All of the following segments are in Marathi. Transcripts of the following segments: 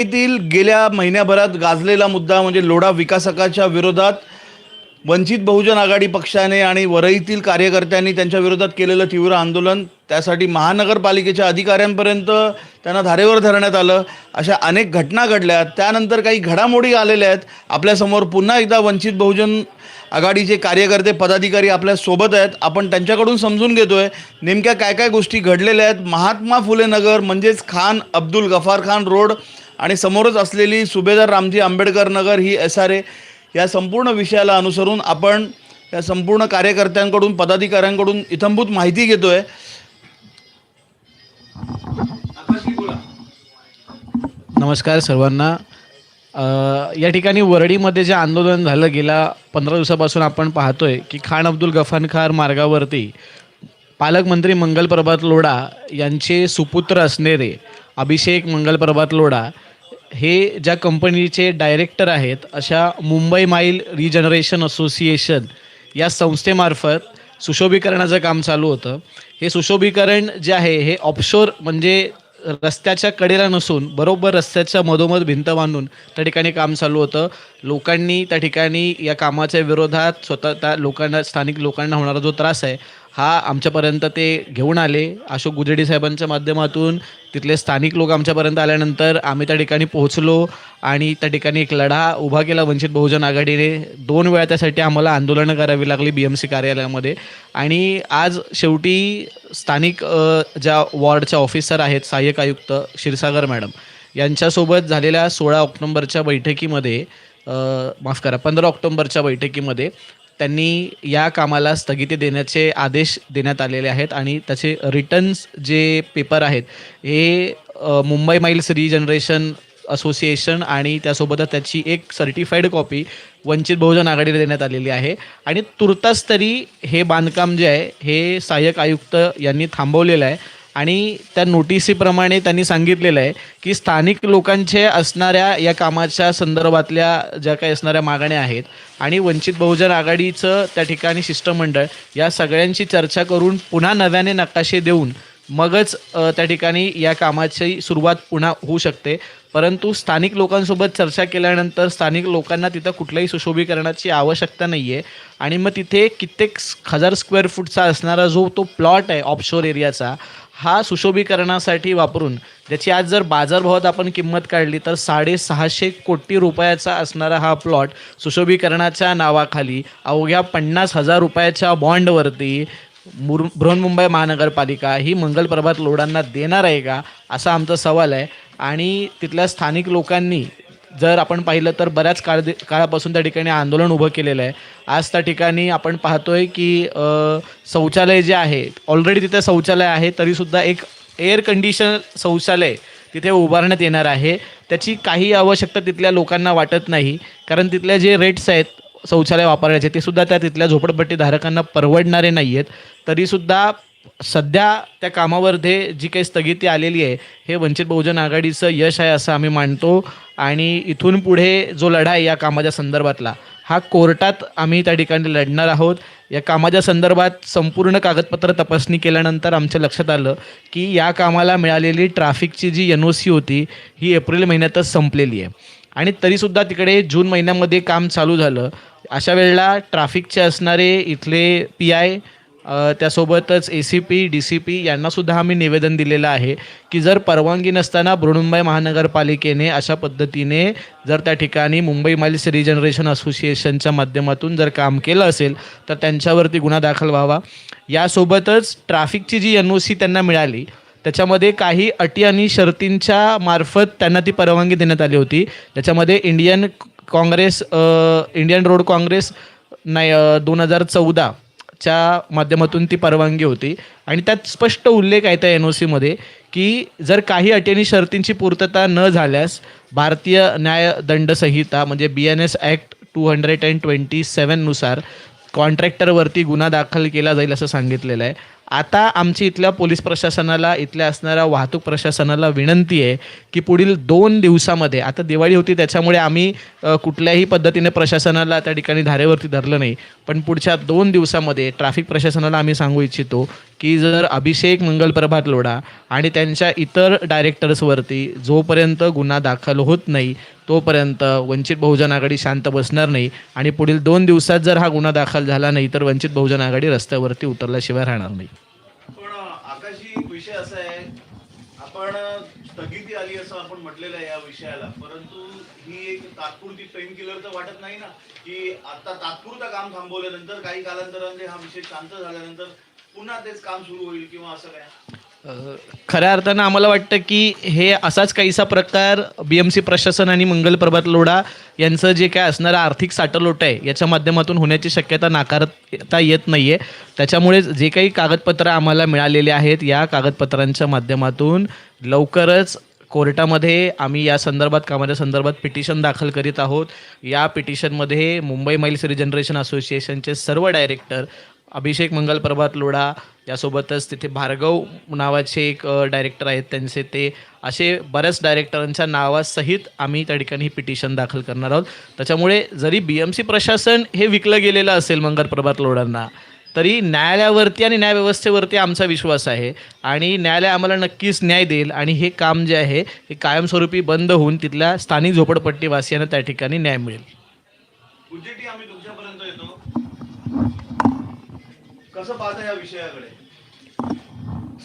येथील गेल्या महिन्याभरात गाजलेला मुद्दा म्हणजे लोढा विकासकाच्या विरोधात वंचित बहुजन आघाडी पक्षाने आणि वरईतील कार्यकर्त्यांनी त्यांच्या विरोधात केलेलं तीव्र आंदोलन त्यासाठी महानगरपालिकेच्या अधिकाऱ्यांपर्यंत त्यांना धारेवर धरण्यात आलं. अशा अनेक घटना घडल्या. त्यानंतर काही घडामोडी आलेल्या आहेत. आपल्यासमोर पुन्हा एकदा वंचित बहुजन आघाडीचे कार्यकर्ते पदाधिकारी आपल्यासोबत आहेत. आपण त्यांच्याकडून समजून घेतो आहे नेमक्या काय काय गोष्टी घडलेल्या आहेत? महात्मा फुले नगर म्हणजेच खान अब्दुल गफार खान रोड आणि समोरच असलेली सुभेदार रामजी आंबेडकर नगर ही एस आर ए या संपूर्ण विषयाला अनुसरून आपण या संपूर्ण कार्यकर्त्यांकडून पदाधिकाऱ्यांकडून इथंभूत माहिती घेतोय. नमस्कार सर्वांना. या ठिकाणी वरळीमध्ये जे आंदोलन झालं गेल्या पंधरा दिवसापासून आपण पाहतोय की खान अब्दुल गफान खार मार्गावरती पालकमंत्री मंगल प्रभात लोढा यांचे सुपुत्र असणारे अभिषेक मंगल प्रभात लोढा हे ज्या कंपनीचे डायरेक्टर आहेत अशा मुंबई माईल रिजनरेशन असोसिएशन या संस्थेमार्फत सुशोभीकरणाचं काम चालू होतं. हे सुशोभीकरण जे आहे हे ऑफशोर म्हणजे रस्त्याच्या कडेला नसून बरोबर रस्त्याच्या मधोमध भिंत बांधून त्या ठिकाणी काम चालू होतं. लोकांनी त्या ठिकाणी या कामाच्या विरोधात स्वतः त्या लोकांना स्थानिक लोकांना होणारा जो त्रास आहे हा आमच्यापर्यंत ते घेऊन आले. अशोक गुजडी साहेबांच्या माध्यमातून तिथले स्थानिक लोक आमच्यापर्यंत आल्यानंतर आम्ही त्या ठिकाणी पोहोचलो आणि त्या ठिकाणी एक लढा उभा केला वंचित बहुजन आघाडीने. दोन वेळा त्यासाठी आम्हाला आंदोलनं करावी लागली बी एम सी कार्यालयामध्ये. आणि आज शेवटी स्थानिक ज्या वॉर्डच्या ऑफिसर आहेत सहाय्यक आयुक्त क्षीरसागर मॅडम यांच्यासोबत झालेल्या सोळा ऑक्टोंबरच्या बैठकीमध्ये माफ करा पंधरा ऑक्टोंबरच्या बैठकीमध्ये त्यांनी या कामाला स्थगिती देण्याचे आदेश देण्यात आलेले आहेत आणि त्याचे रिटर्न्स जे पेपर आहेत हे मुंबई माईल्स रिजनरेशन असोसिएशन आणि त्यासोबतच त्याची एक सर्टिफाईड कॉपी वंचित बहुजन आघाडीला देण्यात आलेली आहे. आणि तुर्तास तरी हे बांधकाम जे आहे हे सहाय्यक आयुक्त यांनी थांबवलेलं आहे. आणि त्या नोटिसीप्रमाणे त्यांनी सांगितलेलं आहे की स्थानिक लोकांचे असणाऱ्या या कामाच्या संदर्भातल्या ज्या काही असणाऱ्या मागण्या आहेत आणि वंचित बहुजन आघाडीचं त्या ठिकाणी शिष्टमंडळ या सगळ्यांची चर्चा करून पुन्हा नव्याने नकाशे देऊन मगच त्या ठिकाणी या कामाची सुरुवात पुन्हा होऊ शकते. परंतु स्थानिक लोकांसोबत चर्चा केल्यानंतर स्थानिक लोकांना तिथं कुठल्याही सुशोभीकरणाची आवश्यकता नाही आहे आणि मग तिथे कित्येक हजार स्क्वेअर फूटचा असणारा जो तो प्लॉट आहे ऑफशोर एरियाचा हा सुशोभीकरणासाठी वापरून ज्याची आज जर बाजारभावात आपण किंमत काढली तर साडेसहाशे कोटी रुपयाचा असणारा हा प्लॉट सुशोभीकरणाच्या नावाखाली अवघ्या पन्नास हजार रुपयाच्या बॉन्डवरती बृहन्मुंबई महानगरपालिका ही मंगल प्रभात देणार आहे का असा आमचा सवाल आहे. आणि तिथल्या स्थानिक लोकांनी जर आपण पाहिलं तर बऱ्याच काळ काळापासून त्या ठिकाणी आंदोलन उभं केलेलं आहे. आज त्या ठिकाणी आपण पाहतोय की शौचालय जे आहे ऑलरेडी तिथे शौचालय आहे तरीसुद्धा एक एअर कंडिशन शौचालय तिथे उभारण्यात येणार आहे. त्याची काही आवश्यकता तिथल्या लोकांना वाटत नाही. कारण तिथल्या जे रेट्स आहेत शौचालय वापरण्याचे ते सुद्धा त्या तिथल्या झोपडपट्टीधारकांना परवडणारे नाही आहेत तरीसुद्धा सध्या त्या कामामध्ये जी काही स्थगिती आलेली आहे हे वंचित बहुजन आघाडीचं यश आहे असं आम्ही मानतो. आणि इथून पुढे जो लढा आहे या कामाच्या संदर्भातला हा कोर्टात आम्ही त्या ठिकाणी लढणार आहोत. या कामाच्या संदर्भात संपूर्ण कागदपत्र तपासणी केल्यानंतर आमच्या लक्षात आलं की या कामाला मिळालेली ट्रॅफिकची जी एन ओ सी होती ही एप्रिल महिन्यातच संपलेली आहे. आणि तरीसुद्धा तिकडे जून महिन्यामध्ये काम चालू झालं. अशा वेळेला ट्रॅफिकचे असणारे इथले पी आय त्यासोबतच A C P D C P यांनासुद्धा आम्ही निवेदन दिलेलं आहे की जर परवानगी नसताना बृहन्मुंबई महानगरपालिकेने अशा पद्धतीने जर त्या ठिकाणी मुंबई माइल्स रिजनरेशन असोसिएशनच्या माध्यमातून जर काम केलं असेल तर त्यांच्यावरती गुन्हा दाखल व्हावा. यासोबतच ट्रॅफिकची जी एन ओ सी त्यांना मिळाली त्याच्यामध्ये काही अटी आणि शर्तींच्या मार्फत त्यांना ती परवानगी देण्यात आली होती. त्याच्यामध्ये Indian Congress Indian road Congress नाही दोन हजार चौदाच्या माध्यमातून ती परवानगी होती. आणि त्यात स्पष्ट उल्लेख आहे त्या एन ओ सीमध्ये की जर काही अटी आणि शर्तींची पूर्तता न झाल्यास भारतीय न्याय दंड संहिता म्हणजे B N S act two hundred and twenty सेवननुसार कॉन्ट्रॅक्टरवरती गुन्हा दाखल केला जाईल असं सांगितलेलं आहे. आता आमची इथल्या पोलीस प्रशासनाला इथल्या असणाऱ्या वाहतूक प्रशासनाला विनंती आहे की पुढील दोन दिवसामध्ये आता दिवाळी होती त्याच्यामुळे आम्ही कुठल्याही पद्धतीने प्रशासनाला त्या ठिकाणी धारेवरती धरलं नाही. पण पुढच्या दोन दिवसामध्ये ट्रॅफिक प्रशासनाला आम्ही सांगू इच्छितो की जर अभिषेक मंगल प्रभात लोढा आणि त्यांच्या इतर डायरेक्टर्सवरती जोपर्यंत गुन्हा दाखल होत नाही तोपर्यंत वंचित बहुजन आघाडी शांत बसणार नाही आणि पुढील दोन दिवसात जर हा गुन्हा दाखल झाला नाही तर वंचित बहुजन आघाडी रस्त्यावरती उतरल्याशिवाय राहणार नाही. एक विषय असा आहे आपण स्थगिती आली असं आपण म्हटलेलं आहे या विषयाला परंतु ही एक तात्पुरती पेन किलर तर वाटत नाही ना की आता तात्पुरता काम थांबवल्यानंतर काही कालांतराने हा विषय शांत झाल्यानंतर पुन्हा तेच काम सुरू होईल किंवा असं काय? खऱ्या अर्थानं आम्हाला वाटतं की हे असाच काहीसा प्रकार बी एम सी प्रशासन आणि मंगल प्रभात लोढा यांचं जे काय असणारं आर्थिक साठलोट आहे याच्या माध्यमातून होण्याची शक्यता नाकारता येत नाही आहे त्याच्यामुळे जे काही कागदपत्रं आम्हाला मिळालेली आहेत या कागदपत्रांच्या माध्यमातून लवकरच कोर्टामध्ये आम्ही या संदर्भात कामाच्या संदर्भात पिटिशन दाखल करीत आहोत. या पिटिशनमध्ये मुंबई माइल्स रिजनरेशन असोसिएशनचे सर्व डायरेक्टर अभिषेक मंगल प्रभात लोढा यासोबतच तिथे भार्गव नावाचे एक डायरेक्टर आहेत त्यांचे ते. असे बऱ्याच डायरेक्टरांच्या नावासहित आम्ही त्या ठिकाणी पिटिशन दाखल करणार आहोत. त्याच्यामुळे जरी बी एम सी प्रशासन हे विकलं गेलेलं असेल मंगल प्रभात लोढांना तरी न्यायालयावरती आणि न्यायव्यवस्थेवरती आमचा विश्वास आहे. आणि न्यायालय आम्हाला नक्कीच न्याय देईल आणि हे काम जे आहे हे कायमस्वरूपी बंद होऊन तिथल्या स्थानिक झोपडपट्टीवासियांना त्या ठिकाणी न्याय मिळेल उज्जेटी आम्ही तुमच्यापर्यंत येतो कसं पाहता या विषयाकडे?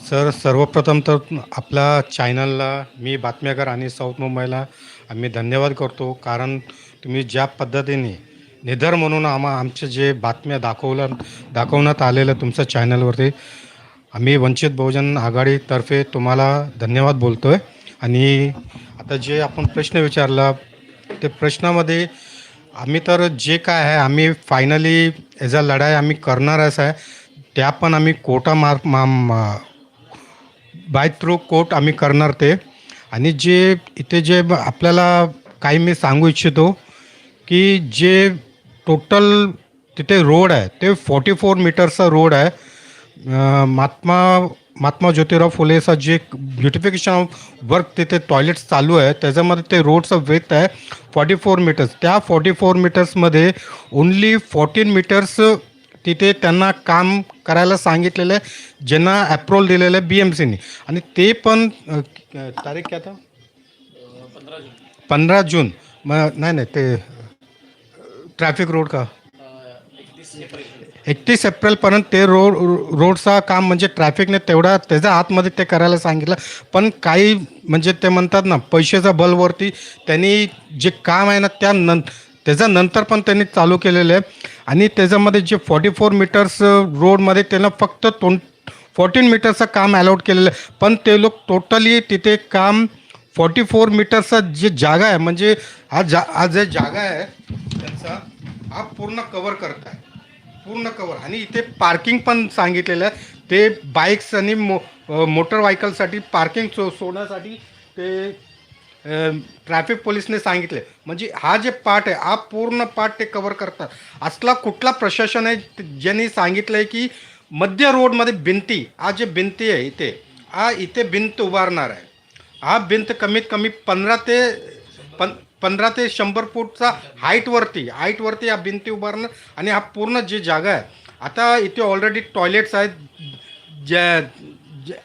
सर सर्वप्रथम तर आपल्या चॅनलला मी बातम्याकार आणि साऊथ मुंबईला आम्ही धन्यवाद करतो. कारण तुम्ही ज्या पद्धतीने निधर म्हणून आम्हा आमचे जे बातम्या दाखवल्या दाखवण्यात आलेलं तुमच्या चॅनलवरती आम्ही वंचित बहुजन आघाडीतर्फे तुम्हाला धन्यवाद बोलतो आहे आणि आता जे आपण प्रश्न विचारला ते प्रश्नामध्ये आम्ही तर जे काय आहे आम्ही फायनली ॲज अ लढाई आम्ही करणारच आहे. त्या पण आम्ही कोटा मार मा मा- बाय थ्रू कोर्ट आम्ही करणार ते. आणि जे इथे जे ब- आपल्याला काही मी सांगू इच्छितो की जे टोटल तिथे रोड आहे ते फोर्टी फोर मीटरचा रोड आहे. महात्मा महात्मा ज्योतिराव फुलेचा जे ब्युटिफिकेशन वर्क तिथे टॉयलेट्स चालू आहे त्याच्यामध्ये ते रोडचं वेथ आहे फॉर्टी फोर मीटर्स त्या फॉर्टी फोर मीटर्समध्ये ओन्ली फोर्टीन मीटर्स तिथे त्यांना काम करायला सांगितलेलं आहे ज्यांना अप्रोल दिलेलं आहे बी एम सीने आणि ते पण तारीख काय आता? पंधरा जून. मग नाही नाही ते ट्रॅफिक रोड का? एकतीस एप्रिलपर्यंत ते रोड रोडचा काम म्हणजे ट्रॅफिकने तेवढा त्याच्या आतमध्ये ते करायला सांगितलं. पण काही म्हणजे ते म्हणतात ना पैशाच्या बलवरती त्यांनी जे काम आहे ना त्या नं त्याच्यानंतर पण त्यांनी चालू केलेलं आहे. आणि त्याच्यामध्ये जे फॉर्टी फोर मीटर्स रोडमध्ये त्यांना फक्त तोंड फोर्टीन मीटरचं काम अलॉट केलेलं आहे. पण ते लोक टोटली तिथे काम फॉर्टी फोर मीटरचा जे जागा आहे म्हणजे हा जा हा जे जागा आहे त्यांचा हा पूर्ण कवर करत आहे पूर्ण कवर आणि इथे पार्किंग पण सांगितलेलं आहे. ते बाईक्स आणि मो मोटर व्हायकलसाठी पार्किंग सो सोडण्यासाठी ते ट्रॅफिक पोलिसने सांगितले. म्हणजे हा जे पार्ट आहे हा पूर्ण पार्ट ते कवर करतात. असला कुठला प्रशासन आहे ज्यांनी सांगितलं आहे की मध्य रोडमध्ये भिंती हा जे भिंती आहे इथे हा इथे भिंत उभारणार आहे. हा भिंत कमीत कमी पंधरा ते पं पंधरा ते शंभर फूटचा हाईटवरती हाईटवरती या भिंती उभारणं आणि हा पूर्ण जी जागा आहे. आता इथे ऑलरेडी टॉयलेट्स आहेत. ज्या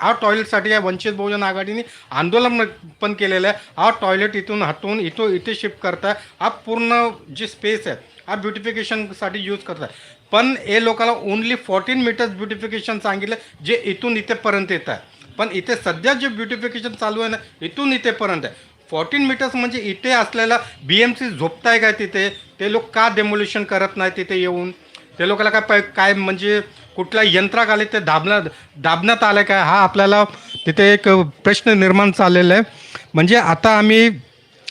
हा टॉयलेटसाठी या वंचित बहुजन आघाडीने आंदोलन पण केलेलं आहे. हा टॉयलेट इथून हटवून इथं इथे शिफ्ट करताय. हा पूर्ण जी स्पेस आहे हा ब्युटिफिकेशनसाठी यूज करताय. पण हे लोकांना ओन्ली फोर्टीन मीटर्स ब्युटिफिकेशन सांगितलं जे इथून इथेपर्यंत येत आहे. पण इथे सध्या जे ब्युटिफिकेशन चालू आहे ना इथून इथेपर्यंत आहे. फोर्टीन मीटर्स म्हणजे इथे असलेला बी एम सी झोपताय काय तिथे? ते लोक का डेमोल्युशन करत नाही तिथे येऊन? ते लोकांना काय पै- काय म्हणजे कुठल्या यंत्राक आले ते दाबण्यात दाबण्यात आलं काय? हा आपल्याला तिथे एक प्रश्न निर्माण चाललेला आहे. म्हणजे आता आम्ही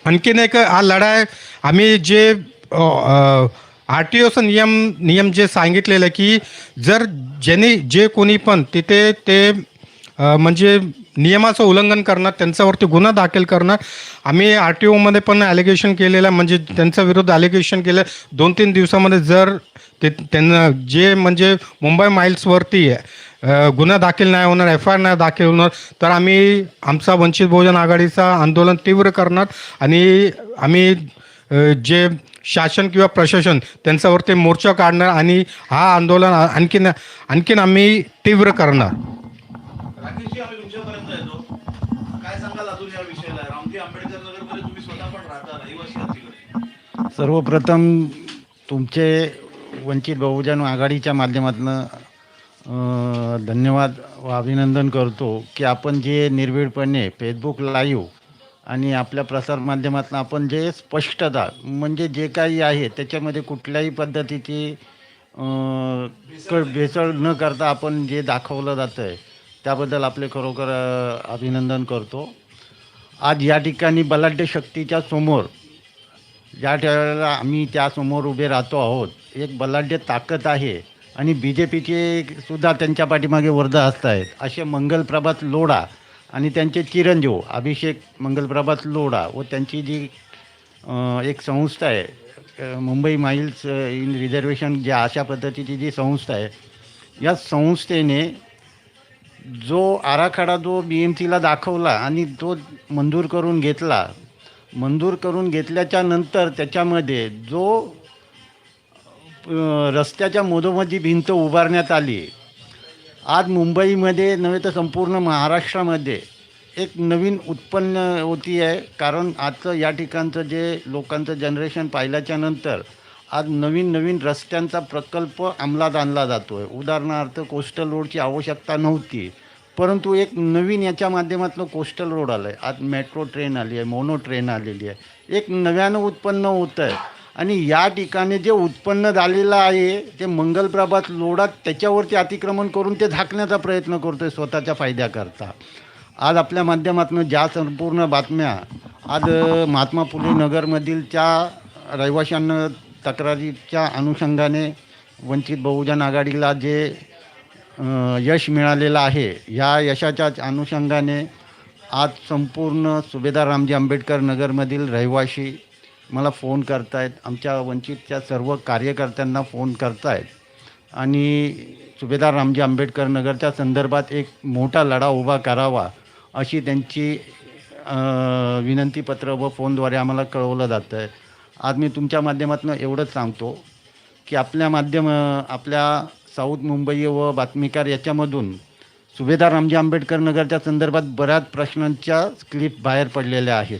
आणखीन एक हा लढाई आम्ही जे आर टी ओचं नियम नियम जे सांगितलेलं आहे की जर ज्याने जे कोणी पण तिथे ते म्हणजे नियमाचं उल्लंघन करणार त्यांच्यावरती गुन्हा दाखल करणार. आम्ही आर टी ओमध्ये पण ॲलिगेशन केलेलं आहे म्हणजे त्यांच्या विरुद्ध ॲलिगेशन केलं. दोन तीन दिवसामध्ये जर ते त्यांना जे म्हणजे मुंबई माइल्सवरती आहे गुन्हा दाखल नाही होणार एफ आय आर नाही दाखल होणार तर आम्ही आमचा वंचित बहुजन आघाडीचा आंदोलन तीव्र करणार आणि आम्ही जे शासन किंवा प्रशासन त्यांच्यावरती मोर्चा काढणार आणि हा आंदोलन आणखीन आणखीन आम्ही तीव्र करणार. सर्वप्रथम तुमचे वंचित बहुजन आघाडीच्या माध्यमातून धन्यवाद व अभिनंदन करतो की आपण जे निर्भीडपणे फेसबुक लाईव्ह आणि आपल्या प्रसारमाध्यमातून आपण जे स्पष्टता म्हणजे जे काही आहे त्याच्यामध्ये कुठल्याही पद्धतीची कळ भेसळ न करता आपण जे दाखवलं जातं आहे त्याबद्दल आपले खरोखर अभिनंदन करतो. आज या ठिकाणी बलाढ्य शक्तीच्या समोर ज्या वेळेला आम्ही त्यासमोर उभे राहतो आहोत एक बलाढ्य ताकद आहे आणि बी जे पीचे सुद्धा त्यांच्या पाठीमागे वर्ध असत आहेत असे मंगलप्रभात लोढा आणि त्यांचे चिरंजीव अभिषेक मंगलप्रभात लोढा व त्यांची जी एक संस्था आहे मुंबई माइल्स इन रिझर्वेशन ज्या अशा पद्धतीची जी संस्था आहे या संस्थेने जो आराखडा जो बी एम सीला दाखवला आणि तो मंजूर करून घेतला मंजूर करून घेतल्याच्या नंतर त्याच्यामध्ये जो रस्त्याच्या मधोमधी भिंत उभारण्यात आली आज मुंबईमध्ये नव्हे तर संपूर्ण महाराष्ट्रामध्ये एक नवीन उत्पन्न होती आहे. कारण आजचं या ठिकाणचं जे लोकांचं जनरेशन पाहिल्याच्या नंतर आज नवीन नवीन रस्त्यांचा प्रकल्प अंमलात आणला जातो आहे उदाहरणार्थ कोस्टल रोडची आवश्यकता नव्हती. परंतु एक नवीन याच्या माध्यमातलं कोस्टल रोड आलं आहे आज मेट्रो ट्रेन आली आहे मोनो ट्रेन आलेली आहे. एक नव्यानं उत्पन्न होतं आहे आणि या ठिकाणी जे उत्पन्न झालेलं आहे ते मंगलप्रभात लोडात त्याच्यावरती अतिक्रमण करून ते झाकण्याचा प्रयत्न करतो आहे स्वतःच्या फायद्याकरता. आज आपल्या माध्यमातून ज्या संपूर्ण बातम्या आज महात्मा फुले नगरमधील त्या रहिवाशांना तक्रारीच्या अनुषंगाने वंचित बहुजन आघाडीला जे यश मिळालेलं आहे. या यशाच्या अनुषंगाने आज संपूर्ण सुभेदार रामजी आंबेडकर नगरमधील रहिवाशी मला फोन करतायत. आमच्या वंचितच्या सर्व कार्यकर्त्यांना फोन करतायत. आणि सुभेदार रामजी आंबेडकर नगरच्या संदर्भात एक मोठा लढा उभा करावा अशी त्यांची विनंतीपत्र व फोनद्वारे आम्हाला कळवलं जातं आहे आज मी तुमच्या माध्यमातून एवढंच सांगतो की आपल्या माध्यम आपल्या साऊथ मुंबई व बातमीकार याच्यामधून सुभेदार रामजी आंबेडकर नगरच्या संदर्भात बऱ्याच प्रश्नांच्या क्लिप बाहेर पडलेल्या आहेत.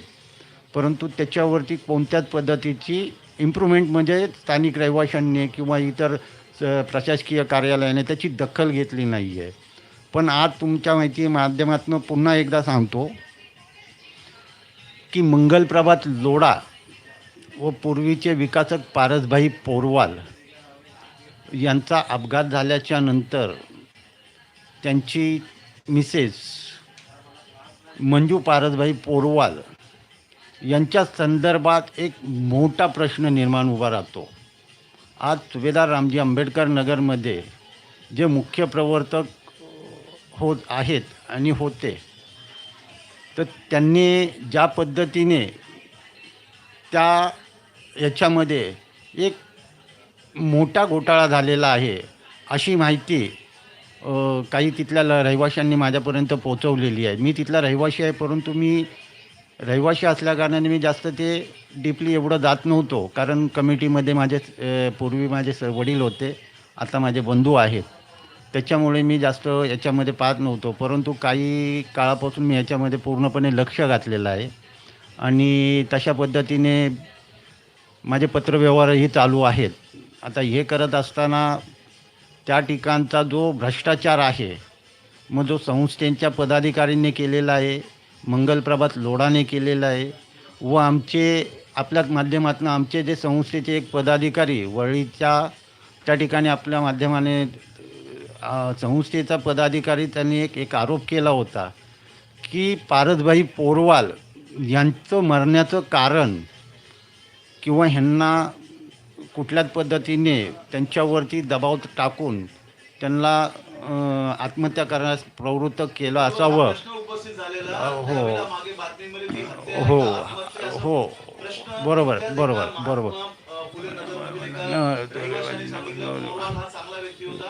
परंतु त्याच्यावरती कोणत्याच पद्धतीची इम्प्रूव्हमेंट म्हणजे स्थानिक रहिवाशांनी किंवा इतर स- प्रशासकीय कार्यालयाने त्याची दखल घेतली नाही आहे पण आज तुमच्या माहिती माध्यमातून पुन्हा एकदा सांगतो की मंगलप्रभात लोडा व पूर्वीचे विकासक पारसभाई पोरवाल यांचा अपघात झाल्याच्यानंतर त्यांची मिसेस मंजू पारसभाई पोरवाल यांच्या संदर्भात एक मोठा प्रश्न निर्माण उभा राहतो. आज सुभेदार रामजी आंबेडकर नगरमध्ये जे मुख्य प्रवर्तक होत आहेत आणि होते तर त्यांनी ज्या पद्धतीने त्या याच्यामध्ये एक मोठा घोटाळा झालेला आहे अशी माहिती काही तिथल्या ल- रहिवाशांनी माझ्यापर्यंत पोहोचवलेली आहे. मी तिथला रहिवाशी आहे परंतु मी रहिवाशी असल्याकारणाने मी जास्त ते डीपली एवढं जात नव्हतो. कारण कमिटीमध्ये माझे पूर्वी माझे स वडील होते आता माझे बंधू आहेत. त्याच्यामुळे मी जास्त याच्यामध्ये पाहत नव्हतो. परंतु काही काळापासून मी याच्यामध्ये पूर्णपणे लक्ष घातलेलं आहे. आणि तशा पद्धतीने माझे पत्रव्यवहारही चालू आहेत. आता हे करत असताना त्या ठिकाणचा जो भ्रष्टाचार आहे मग जो संस्थेच्या पदाधिकाऱ्यांनी केलेला आहे मंगलप्रभात लोढाने केलेला आहे व आमचे आपल्या माध्यमातून आमचे जे संस्थेचे एक पदाधिकारी वळीच्या त्या ठिकाणी आपल्या माध्यमाने संस्थेचा पदाधिकारी त्यांनी एक एक आरोप केला होता की पारसभाई पोरवाल यांचं मरण्याचं कारण किंवा ह्यांना कुठल्याच पद्धतीने त्यांच्यावरती दबाव टाकून त्यांना आत्महत्या करण्यास प्रवृत्त केलं असावं. हो. हो. हो. बरोबर बरोबर बरोबर.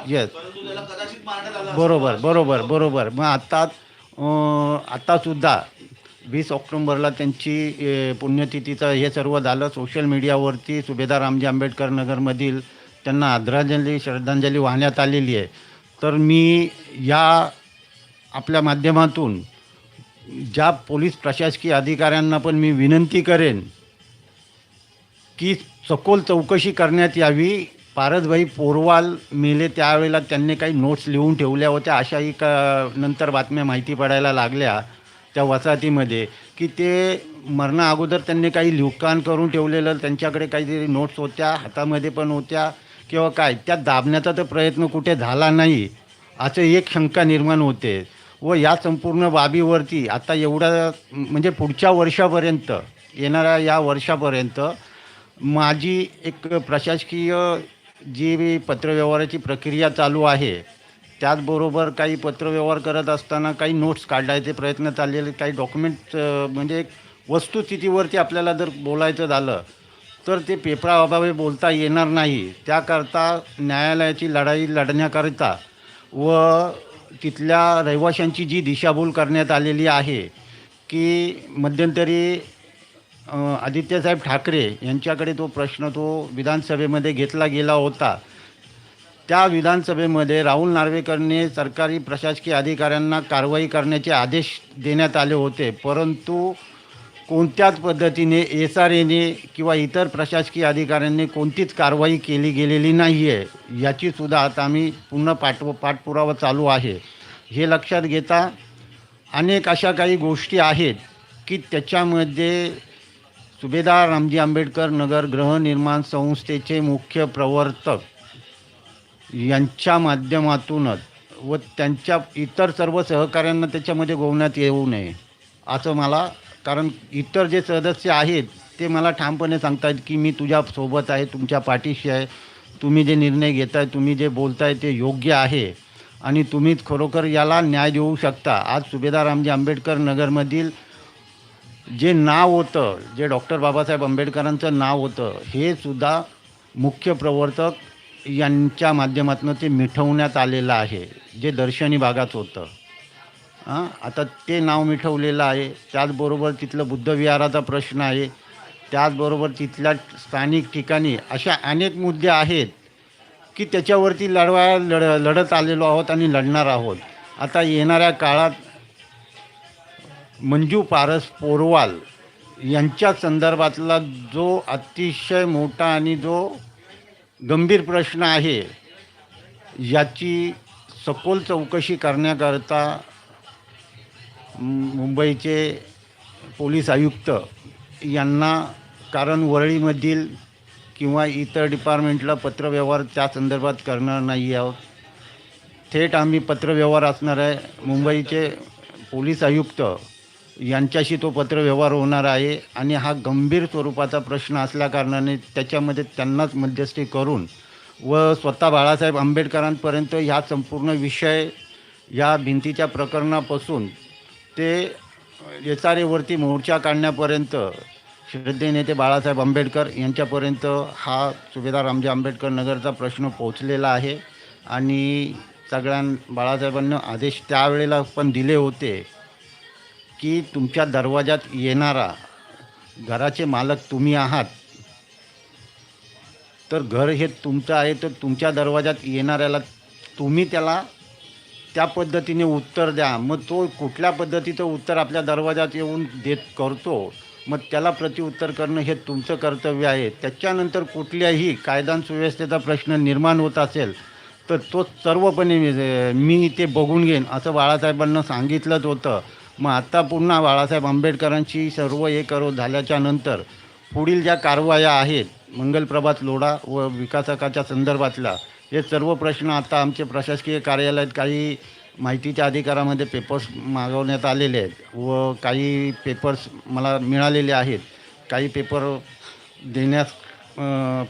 येस. बरोबर बरोबर बरोबर. मग आत्ता आत्तासुद्धा वीस ऑक्टोंबरला त्यांची पुण्यतिथीचं हे सर्व झालं. सोशल मीडियावरती सुभेदार रामजी आंबेडकर नगरमधील त्यांना आदरांजली श्रद्धांजली वाहण्यात आलेली आहे. तर मी या आपल्या माध्यमातून ज्या पोलीस प्रशासकीय अधिकाऱ्यांना पण मी विनंती करेन की सखोल चौकशी करण्यात यावी. पारसभाई पोरवाल मेले त्यावेळेला त्यांनी काही नोट्स लिहून ठेवल्या होत्या. अशाही का नंतर बातम्या माहिती पडायला लागल्या. त्या वसाहतीमध्ये की ते मरणा अगोदर त्यांनी काही लिखाण करून ठेवलेलं त्यांच्याकडे काहीतरी नोट्स होत्या हातामध्ये पण होत्या किंवा काय? त्या दाबण्याचा तर प्रयत्न कुठे झाला नाही असं एक शंका निर्माण होते. व या संपूर्ण बाबीवरती आता एवढ्या म्हणजे पुढच्या वर्षापर्यंत येणाऱ्या या वर्षापर्यंत माझी एक प्रशासकीय जी पत्रव्यवहाराची प्रक्रिया चालू आहे त्याचबरोबर काही पत्रव्यवहार करत असताना काही नोट्स काढायचे प्रयत्न चाललेले काही डॉक्युमेंट म्हणजे एक वस्तुस्थितीवरती आपल्याला जर बोलायचं झालं तर ते पेपराअभावी बोलता येणार नाही. त्याकरता न्यायालयाची लढाई लढण्याकरिता व तिथल्या रहिवाशांची जी दिशाभूल करण्यात आलेली आहे की मध्यंतरी आदित्यसाहेब ठाकरे यांच्याकडे तो प्रश्न तो विधानसभेमध्ये घेतला गेला होता. त्या विधानसभेमध्ये राहुल नार्वेकरने सरकारी प्रशासकीय अधिकाऱ्यांना कारवाई करण्याचे आदेश देण्यात आले होते. परंतु कोणत्याच पद्धतीने एस आर एने किंवा इतर प्रशासकीय अधिकाऱ्यांनी कोणतीच कारवाई केली गेलेली नाही आहे याचीसुद्धा आता आम्ही पुन्हा पाठव पाठपुरावा चालू आहे. हे लक्षात घेता अनेक अशा काही गोष्टी आहेत की त्याच्यामध्ये सुभेदार रामजी आंबेडकर नगर गृहनिर्माण संस्थेचे मुख्य प्रवर्तक यांच्या माध्यमातूनच व त्यांच्या इतर सर्व सहकाऱ्यांना त्याच्यामध्ये गोवण्यात येऊ नये असं मला कारण इतर जे सदस्य आहेत ते मला ठामपणे सांगतायत की मी तुझ्यासोबत आहे तुमच्या पाठीशी आहे तुम्ही जे निर्णय घेताय तुम्ही जे बोलताय ते योग्य आहे आणि तुम्हीच खरोखर याला न्याय देऊ शकता. आज सुभेदार रामजी आंबेडकर नगरमधील जे नाव होतं जे डॉक्टर बाबासाहेब आंबेडकरांचं नाव होतं हे सुद्धा मुख्य प्रवर्तक यांच्या माध्यमातून ते मिठवण्यात आलेलं आहे जे दर्शनी भागात होतं. हां आता ते नाव मिठवलेलं आहे. त्याचबरोबर तिथलं बुद्धविहाराचा प्रश्न आहे. त्याचबरोबर तिथल्या स्थानिक ठिकाणी अशा अनेक मुद्दे आहेत की त्याच्यावरती लढवाय लढ लढत आलेलो आहोत आणि लढणार आहोत. आता येणाऱ्या काळात मंजू पारस पोरवाल यांच्या संदर्भातला जो अतिशय मोठा आणि जो गंभीर प्रश्न आहे. याची सखोल चौकशी करण्याकरता मुंबईचे पोलीस आयुक्त यांना कारण वरळीमधील किंवा इतर डिपार्टमेंटला पत्रव्यवहार त्या संदर्भात करणार नाही आहोत. थेट आम्ही पत्रव्यवहार असणार आहे मुंबईचे पोलीस आयुक्त यांच्याशी तो पत्रव्यवहार होणार आहे आणि हा गंभीर स्वरूपाचा प्रश्न असल्याकारणाने त्याच्यामध्ये त्यांनाच मध्यस्थी करून व स्वतः बाळासाहेब आंबेडकरांपर्यंत ह्या संपूर्ण विषय या भिंतीच्या प्रकरणापासून ते एस आर एवरती मोर्चा काढण्यापर्यंत श्रद्धे नेते बाळासाहेब आंबेडकर यांच्यापर्यंत हा सुभेदार रामजी आंबेडकर नगरचा प्रश्न पोहोचलेला आहे. आणि सगळ्यां बाळासाहेबांना आदेश त्यावेळेला पण दिले होते. की तुमच्या दरवाजात येणारा घराचे मालक तुम्ही आहात. तर घर हे तुमचं आहे तर तुमच्या दरवाजात येणाऱ्याला तुम्ही त्याला त्या पद्धतीने उत्तर द्या. मग तो कुठल्या पद्धतीचं उत्तर आपल्या दरवाजात येऊन देत करतो? मग त्याला प्रतिउत्तर करणं हे तुमचं कर्तव्य आहे. त्याच्यानंतर कुठल्याही कायदा सुव्यवस्थेचा प्रश्न निर्माण होत असेल तर तो सर्वपणे मी ते बघून घेईन असं बाळासाहेबांना सांगितलंच होतं. मग आत्ता पुन्हा बाळासाहेब आंबेडकरांची सर्व हे करो झाल्याच्यानंतर पुढील ज्या कारवाया आहेत मंगलप्रभात लोढा व विकासकाच्या संदर्भातला हे सर्व प्रश्न आता आमचे प्रशासकीय कार्यालयात काही माहितीच्या अधिकारामध्ये पेपर्स मागवण्यात आलेले आहेत व काही पेपर्स मला मिळालेले आहेत. काही पेपर देण्यास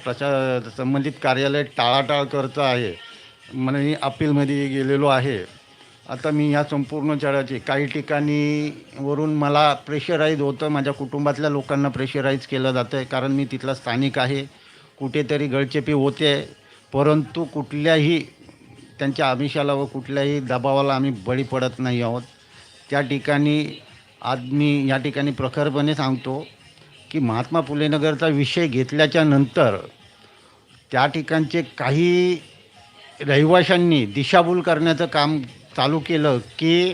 प्रशा संबंधित कार्यालय टाळाटाळ करतं आहे. मी अपीलमध्ये गेलेलो आहे. आता मी ह्या संपूर्ण चढाचे काही ठिकाणी वरून मला प्रेशराईज होतं. माझ्या कुटुंबातल्या लोकांना प्रेशराईज केलं जातं आहे कारण मी तिथला स्थानिक आहे. कुठेतरी गळचेपी होते. परंतु कुठल्याही त्यांच्या आमिषाला व कुठल्याही दबावाला आम्ही बळी पडत नाही आहोत. त्या ठिकाणी आज मी या ठिकाणी प्रखरपणे सांगतो की महात्मा फुलेनगरचा विषय घेतल्याच्या नंतर त्या ठिकाणचे काही रहिवाशांनी दिशाभूल करण्याचं काम चालू केलं की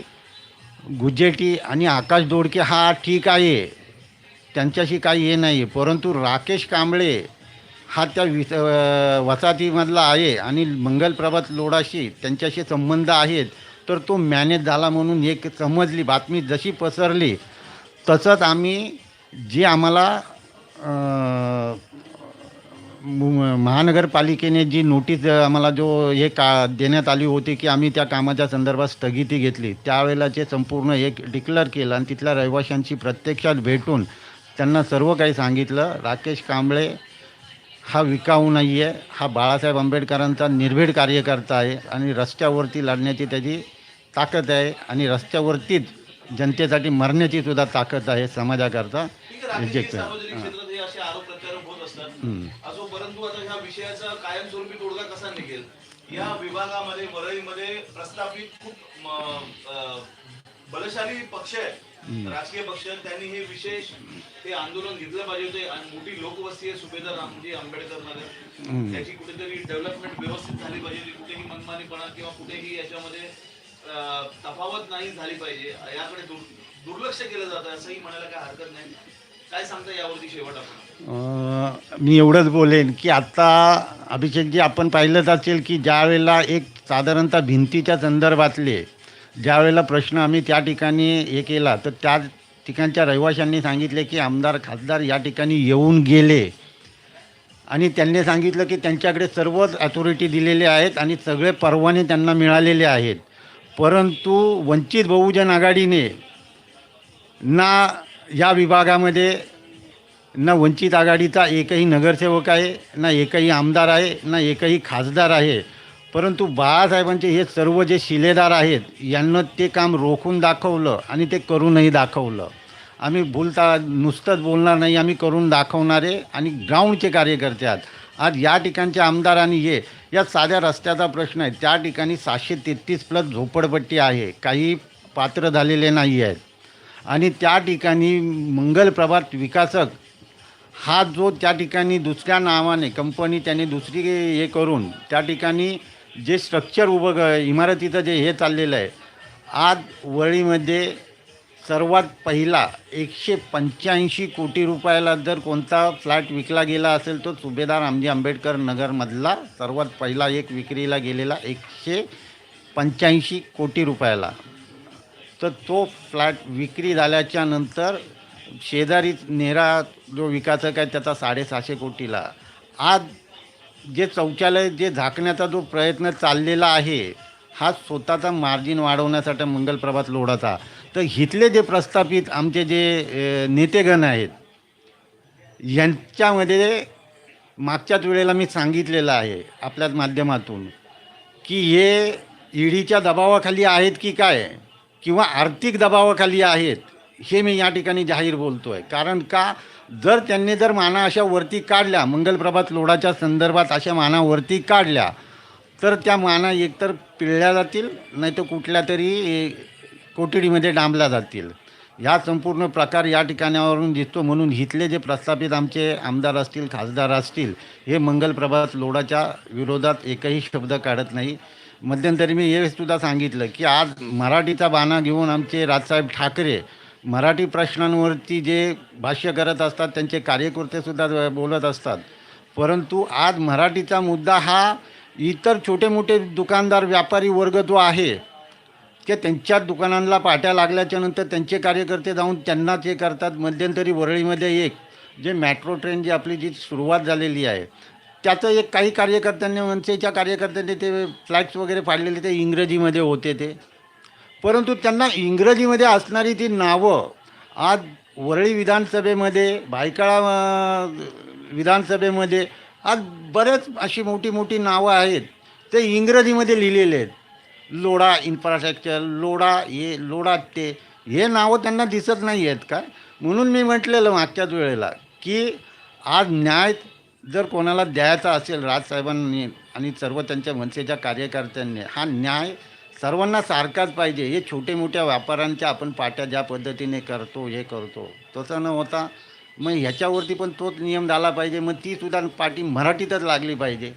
गुजेटी आणि आकाश दोडके हा ठीक आहे. त्यांच्याशी काही हे नाही. आहे परंतु राकेश कांबळे हा त्या विस वसाहतीमधला आहे आणि मंगलप्रभात लोडाशी त्यांच्याशी संबंध आहेत. तर तो मॅनेज झाला म्हणून एक समजली बातमी जशी पसरली तसंच आम्ही जे आम्हाला महानगरपालिकेने जी नोटीस आम्हाला जो हे का देण्यात आली होती की आम्ही त्या कामाच्या संदर्भात स्थगिती घेतली त्यावेळेला ते संपूर्ण एक डिक्लेअर केलं आणि तिथल्या रहिवाशांची प्रत्यक्षात भेटून त्यांना सर्व काही सांगितलं. राकेश कांबळे हा विकाऊ नाही आहे हा बाळासाहेब आंबेडकरांचा निर्भीड कार्यकर्ता आहे आणि रस्त्यावरती लढण्याची त्याची ताकद आहे आणि रस्त्यावरतीच जनतेसाठी मरण्याची सुद्धा ताकद आहे समाजाकरता. राजकीय असे परंतु आता ह्या विषयाचा कायमस्वरूपी तोडगा कसा निघेल? या विभागामध्ये वरळीमध्ये प्रस्थापित खूप बलशाली पक्ष आहेत. राजकीय पक्ष. त्यांनी हे विशेष हे आंदोलन घेतलं पाहिजे होते. आणि मोठी लोकवस्ती आहे सुभेदार रामजी आंबेडकर नगर त्याची कुठेतरी डेव्हलपमेंट व्यवस्थित झाली पाहिजे. कुठेही मनमानीपणा किंवा कुठेही याच्यामध्ये तफावत नाही झाली पाहिजे. याकडे दुर- दुर्लक्ष केलं जातं. असंही म्हणायला काय हरकत नाही. काय सांगता यावरती शेवट आपण? अं, मी एवढंच बोलेन की आत्ता अभिषेकजी आपण पाहिलंच असेल की ज्या वेळेला एक साधारणतः भिंतीच्या संदर्भातले ज्या वेळेला प्रश्न आम्ही त्या ठिकाणी हे केला तर त्या ठिकाणच्या रहिवाशांनी सांगितले की आमदार खासदार या ठिकाणी येऊन गेले. आणि त्यांनी सांगितलं की त्यांच्याकडे सर्वच अथॉरिटी दिलेले आहेत आणि सगळे परवाने त्यांना मिळालेले आहेत. परंतु वंचित बहुजन आघाडीने ना या विभागामध्ये ना वंचित आघाडीचा एकही नगरसेवक आहे ना एकही आमदार आहे ना एकही खासदार आहे. परंतु बाळासाहेबांचे हे सर्व जे शिलेदार आहेत यांना ते काम रोखून दाखवलं आणि ते करूनही दाखवलं. आम्ही बोलता नुसतंच बोलणार नाही आम्ही करून दाखवणारे आणि ग्राउंडचे कार्यकर्ते आहेत. आज या ठिकाणच्या आमदारांनी हे या साध्या रस्त्याचा प्रश्न आहे. त्या ठिकाणी सातशे तेहतीस प्लस झोपडपट्टी आहे. काही पात्र झालेले नाही आहेत. आणि त्या ठिकाणी मंगलप्रभात विकासक हा जो त्या ठिकाणी दुसऱ्या नावाने कंपनी त्याने दुसरी हे करून त्या ठिकाणी जे स्ट्रक्चर उभं क- इमारतीचं जे हे चाललेलं आहे आज वळीमध्ये सर्वात पहिला एकशे पंच्याऐंशी कोटी रुपयाला जर कोणता फ्लॅट विकला गेला असेल तो सुभेदार आमजी आंबेडकर नगरमधला सर्वात पहिला एक विक्रीला गेलेला एकशे पंच्याऐंशी कोटी रुपयाला. तर तो फ्लॅट विक्री झाल्याच्यानंतर शेजारीच नेरा जो विकासक आहे त्याचा साडेसहाशे कोटीला. आज जे शौचालय जे झाकण्याचा जो प्रयत्न चाललेला आहे हा स्वतःचा मार्जिन वाढवण्यासाठी मंगलप्रभात लोढाचा. तर इथले जे प्रस्थापित आमचे जे नेतेगण आहेत यांच्यामध्ये मागच्याच वेळेला मी सांगितलेलं आहे आपल्याच माध्यमातून की हे ईडीच्या दबावाखाली आहेत की काय? किंवा आर्थिक दबावाखाली आहेत हे मी या ठिकाणी जाहीर बोलतो आहे कारण का? जर त्यांनी जर माना अशा वरती काढल्या मंगलप्रभात लोढाच्या संदर्भात अशा माना वरती काढल्या तर त्या माना एकतर पिळल्या जातील नाही तर कुठल्या तरी कोठडीमध्ये डांबल्या जातील. ह्या संपूर्ण प्रकार या ठिकाणावरून दिसतो म्हणून इथले जे प्रस्थापित आमचे आमदार असतील खासदार असतील हे मंगलप्रभात लोढाच्या विरोधात एकही शब्द काढत नाही. मध्यंतरी मी हे सुद्धा सांगितलं की आज मराठीचा बाणा घेऊन आमचे राजसाहेब ठाकरे मराठी प्रश्नांवरती जे भाष्य करत असतात त्यांचे कार्यकर्तेसुद्धा बोलत असतात. परंतु आज मराठीचा मुद्दा हा इतर छोटे मोठे दुकानदार व्यापारी वर्ग जो आहे त्या त्यांच्या दुकानांना पाट्या लागल्याच्यानंतर त्यांचे कार्यकर्ते जाऊन त्यांनाच हे करतात. मध्यंतरी वरळीमध्ये एक जे मॅट्रो ट्रेन जी आपली जी सुरुवात झालेली आहे त्याचं एक काही कार्यकर्त्यांनी मनसेच्या कार्यकर्त्यांनी ते फ्लॅग्स वगैरे फाडलेले ते इंग्रजीमध्ये होते ते. परंतु त्यांना इंग्रजीमध्ये असणारी ती नावं आज वरळी विधानसभेमध्ये भायकाळा विधानसभेमध्ये आज बरेच अशी मोठी मोठी नावं आहेत. ते इंग्रजीमध्ये लिहिलेले आहेत. लोडा इन्फ्रास्ट्रक्चर लोढा हे लोढा ते हे नावं त्यांना दिसत नाही आहेत का? म्हणून मी म्हटलेलं मागच्याच वेळेला की आज न्याय जर कोणाला द्यायचा असेल राजसाहेबांनी आणि सर्व त्यांच्या मनसेच्या कार्यकर्त्यांनी हा न्याय सर्वांना सारखाच पाहिजे. हे छोटे मोठ्या व्यापाऱ्यांच्या आपण पाट्या ज्या पद्धतीने करतो हे करतो. तसं न होता मग ह्याच्यावरती पण तोच नियम झाला पाहिजे. मग तीसुद्धा पाटी मराठीतच लागली पाहिजे.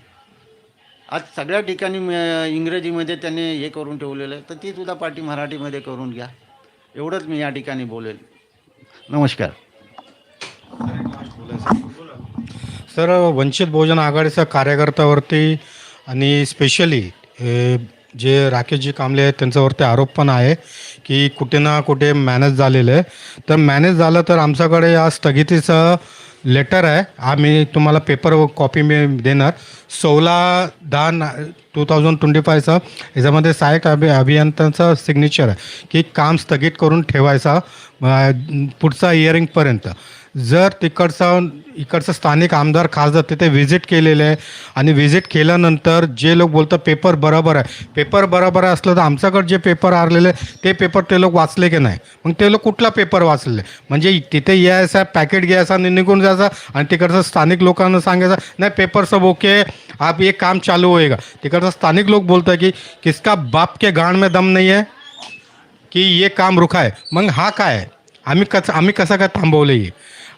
आज सगळ्या ठिकाणी म- इंग्रजीमध्ये त्यांनी हे करून ठेवलेलं आहे. तर तीसुद्धा पाटी मराठीमध्ये करून घ्या. एवढंच मी या ठिकाणी बोलेल. नमस्कार. सर वंचित बहुजन आघाडीचा कार्यकर्त्यावरती आणि स्पेशली जे राकेशजी कांबले आहेत त्यांच्यावरती आरोप पण आहे की कुठे ना कुठे मॅनेज झालेलं आहे. तर मॅनेज झालं तर आमच्याकडे या स्थगितीचं लेटर आहे. आम्ही तुम्हाला पेपर कॉपी मी देणार. सोळा दहा ना टू थाउजंड ट्वेंटी फायचं याच्यामध्ये सहाय्यक अभि अभियंत्यांचं सिग्नेचर आहे की काम स्थगित करून ठेवायचा पुढचा इयरिंगपर्यंत जर तिकडचा इकडचं स्थानिक आमदार खासदार तिथे व्हिजिट केलेले आहे आणि व्हिजिट केल्यानंतर जे लोक बोलतात पेपर बरोबर आहे. पेपर बरोबर आहे असलं तर आमच्याकडे जे पेपर आलेले ते पेपर ते लोक वाचले की नाही? मग ते लोक कुठला पेपर वाचले? म्हणजे तिथे यायचा पॅकेट घ्यायचा आणि निघून जायचा आणि तिकडचं स्थानिक लोकांना सांगायचं नाही पेपर सब ओके आप ये काम चालू होएगा तिकडचं स्थानिक लोक बोलतात की किसका बाप के गाण में दम नाही आहे की ये काम रुखा आहे मग हा काय? आहे आम्ही कसं आम्ही कसं काय थांबवलं आहे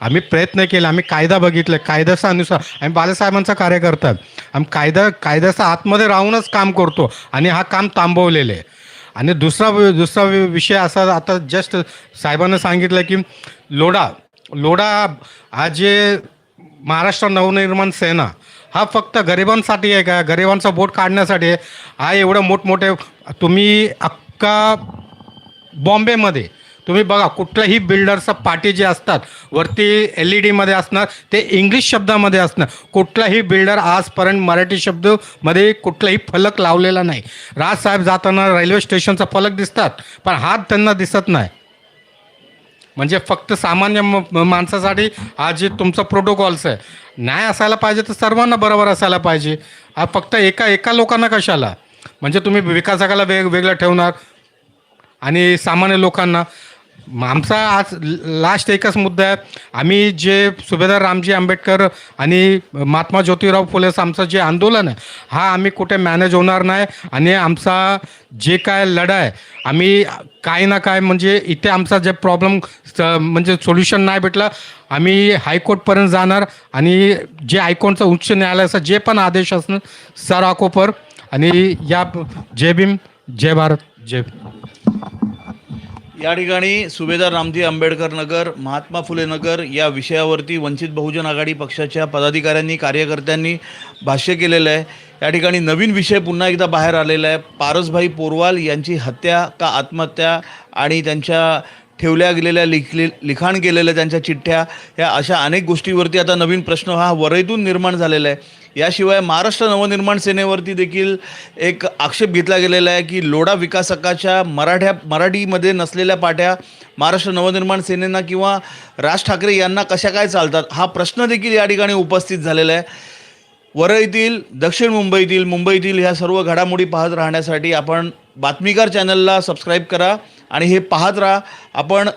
आम्ही प्रयत्न केला आम्ही कायदा बघितला कायद्याचा अनुसार आम्ही बालासाहेबांचा कार्य करतात आम्ही कायदा कायद्याचा आतमध्ये राहूनच काम करतो आणि हा काम थांबवलेलं आहे. आणि दुसरा दुसरा विषय असा आता जस्ट साहेबांना सांगितलं की लोढा लोढा हा जे महाराष्ट्र नवनिर्माण सेना हा फक्त गरिबांसाठी आहे का? गरिबांचा बोट काढण्यासाठी आहे? हा एवढं मोठमोठे तुम्ही अख्खा बॉम्बेमध्ये तुम्ही बघा कुठल्याही बिल्डरचं पाटी जे असतात वरती एल ई डीमध्ये असणार ते इंग्लिश शब्दामध्ये असणार. कुठलाही बिल्डर आजपर्यंत मराठी शब्दमध्ये कुठलाही फलक लावलेला नाही. राजसाहेब जाताना रेल्वे स्टेशनचा फलक दिसतात पण हात त्यांना दिसत नाही. म्हणजे फक्त सामान्य म- माणसासाठी हा जे तुमचा प्रोटोकॉल्स आहे न्याय असायला पाहिजे तर सर्वांना बरोबर असायला पाहिजे. हा फक्त एका एका लोकांना कशाला? म्हणजे तुम्ही विकासकाला वेग वेगळं ठेवणार आणि सामान्य लोकांना. आमचा आज लास्ट एकच मुद्दा आहे. आम्ही जे सुभेदार रामजी आंबेडकर आणि महात्मा ज्योतिराव फुलेचं आमचं जे आंदोलन आहे हा आम्ही कुठे मॅनेज होणार नाही. आणि आमचा जे काय लढा आहे आम्ही काय ना काय म्हणजे इथे आमचा जे प्रॉब्लेम म्हणजे सोल्युशन नाही भेटलं. आम्ही हायकोर्टपर्यंत जाणार आणि जे हायकोर्टचं उच्च न्यायालयाचा जे पण आदेश असणार सर आकोपर. आणि या जय भीम जय भारत जय या ठिकाणी सुभेदार रामजी आंबेडकर नगर महात्मा फुले नगर या विषयावरती वंचित बहुजन आघाडी पक्षाच्या पदाधिकाऱ्यांनी कार्यकर्त्यांनी भाष्य केलेलं आहे. या ठिकाणी नवीन विषय पुन्हा एकदा बाहेर आलेला आहे. पारसभाई पोरवाल यांची हत्या का आत्महत्या आणि त्यांच्या ठेवल्या गेलेल्या लिखले लिखाण केलेल्या त्यांच्या चिठ्ठ्या ह्या अशा अनेक गोष्टीवरती आता नवीन प्रश्न हा वरईतून निर्माण झालेला आहे. याशिवाय महाराष्ट्र नवनिर्माण सेनेवरती देखील एक आक्षेप घेतला गेलेला आहे की लोढा विकासकाच्या मराठ्या मराठीमध्ये नसलेल्या पाट्या महाराष्ट्र नवनिर्माण सेनेना किंवा राज ठाकरे यांना कशा काय चालतात हा प्रश्न देखील या ठिकाणी उपस्थित झालेला आहे. वरईतील दक्षिण मुंबईतील मुंबईतील ह्या सर्व घडामोडी पाहत राहण्यासाठी आपण बातमीकार चॅनलला सबस्क्राईब करा आणि हे पाहत राहा. आपण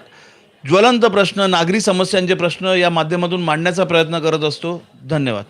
ज्वलंत प्रश्न नागरी समस्यांचे प्रश्न या माध्यमातून मांडण्याचा प्रयत्न करत असतो. धन्यवाद.